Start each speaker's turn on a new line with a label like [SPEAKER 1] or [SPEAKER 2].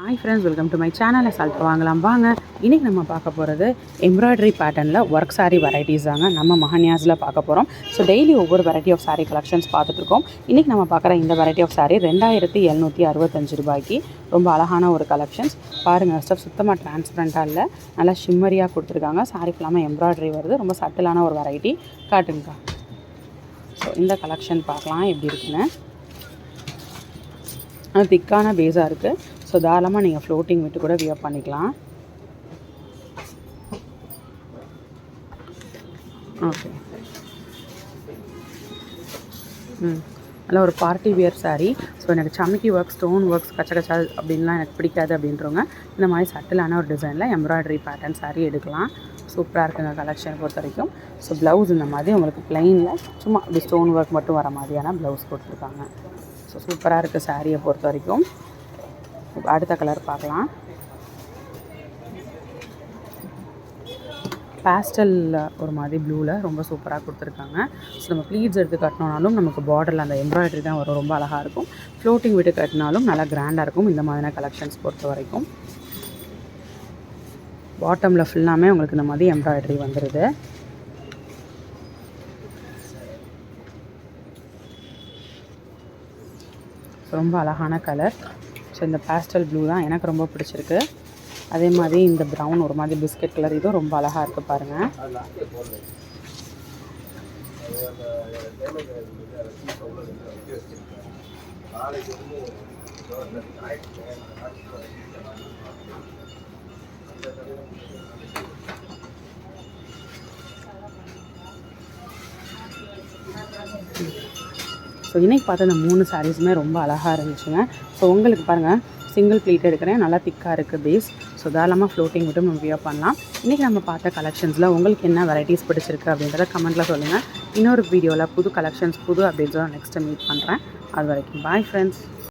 [SPEAKER 1] Hi friends welcome to my சேனலை salt வாங்கலாம். வாங்க. இன்றைக்கி நம்ம பார்க்க போகிறது எம்ப்ராய்டரி பேட்டர்னில் ஒர்க் saree வெரைட்டிஸ் தாங்க நம்ம மஹன்யாஸில் பார்க்க போகிறோம் ஸோ டெய்லி ஒவ்வொரு வெரைட்டி ஆஃப் சாரீ கலெக்ஷன்ஸ் பார்த்துட்ருக்கோம் இன்றைக்கி நம்ம பார்க்குற இந்த வெரைட்டி ஆஃப் சாரீ ரெண்டாயிரத்தி எழுநூற்றி அறுபத்தஞ்சு ரூபாய்க்கு ரொம்ப அழகான ஒரு கலெக்ஷன்ஸ் பாருங்கள் ஸ்டப் சுத்தமாக டிரான்ஸ்பரண்ட்டாக இல்லை. நல்லா ஷிம்மரியாக கொடுத்துருக்காங்க. Saree ஃபுல்லாமல் எம்ப்ராய்டரி வருது. ரொம்ப சட்டிலான ஒரு வெரைட்டி காட்டுங்கக்கா. ஸோ இந்த கலெக்ஷன் பார்க்கலாம். எப்படி இருக்குன்னு. ஆனால் திக்கான பேஸாக இருக்குது ஸோ தாராளமாக நீங்கள் ஃப்ளோட்டிங் விட்டு கூட வியர் பண்ணிக்கலாம். ஓகே ம். நல்லா ஒரு பார்ட்டி வியர் சாரீ ஸோ எனக்கு சமிக்கி ஒர்க் ஸ்டோன் ஒர்க்ஸ் கச்ச கச்சா அப்படின்லாம் எனக்கு பிடிக்காது அப்படின்றவங்க இந்த மாதிரி சட்டிலான ஒரு டிசைனில் எம்ப்ராய்டரி பேட்டர்ன் சாரீ எடுக்கலாம். சூப்பராக இருக்குங்க கலெக்ஷன் பொறுத்த வரைக்கும் ஸோ ப்ளவுஸ் இந்த மாதிரி உங்களுக்கு ப்ளைனில் சும்மா அப்படி ஸ்டோன் ஒர்க் மட்டும் வர மாதிரியான ப்ளவுஸ் கொடுத்துருக்காங்க. ஸோ சூப்பராக இருக்குது சாரியை பொறுத்த வரைக்கும். அடுத்த கலர் பார்க்கலாம். பேஸ்டல் ஒரு மாதிரி ப்ளூவில் ரொம்ப சூப்பராக கொடுத்துருக்காங்க. ஸோ நம்ம ப்ளீட்ஸ் எடுத்து கட்டினோனாலும் நமக்கு பார்டரில் அந்த எம்ப்ராய்டரி தான் வரும். ரொம்ப அழகாக இருக்கும். ஃப்ளோட்டிங் விட்டு கட்டினாலும் நல்லா கிராண்டாக இருக்கும் இந்த மாதிரியான கலெக்ஷன்ஸ் பொறுத்த வரைக்கும். பாட்டமில் ஃபுல்லாமே உங்களுக்கு இந்த மாதிரி எம்ப்ராய்டரி வந்துடுது ரொம்ப அழகான கலர் ஸோ இந்த பேஸ்டல் ப்ளூ தான் எனக்கு ரொம்ப பிடிச்சிருக்கு. அதே மாதிரி இந்த ப்ரௌன் ஒரு மாதிரி பிஸ்கட் கலர் இதுவும் ரொம்ப அழகாக இருக்குது பாருங்கள் ஸோ இன்றைக்கி பார்த்த அந்த மூணு சாரீஸுமே ரொம்ப அழகாக இருந்துச்சுங்க. ஸோ உங்களுக்கு பாருங்கள் சிங்கிள் ப்ளீட் எடுக்கிறேன். நல்லா திக்காக இருக்குது பேஸ் ஸோ தாராளமாக ஃப்ளோட்டிங் விட்டு நம்ம வியர் பண்ணலாம். இன்றைக்கி நம்ம பார்த்த கலெக்ஷன்ஸில் உங்களுக்கு என்ன வெரைட்டிஸ் பிடிச்சிருக்கு அப்படின்றத கமெண்ட்டில் சொல்லுங்கள் இன்னொரு வீடியோவில் புது கலெக்ஷன்ஸ் புது அப்டேட்ஸோட நெக்ஸ்ட்டு மீட் பண்ணுறேன் அது வரைக்கும் பாய் ஃப்ரெண்ட்ஸ்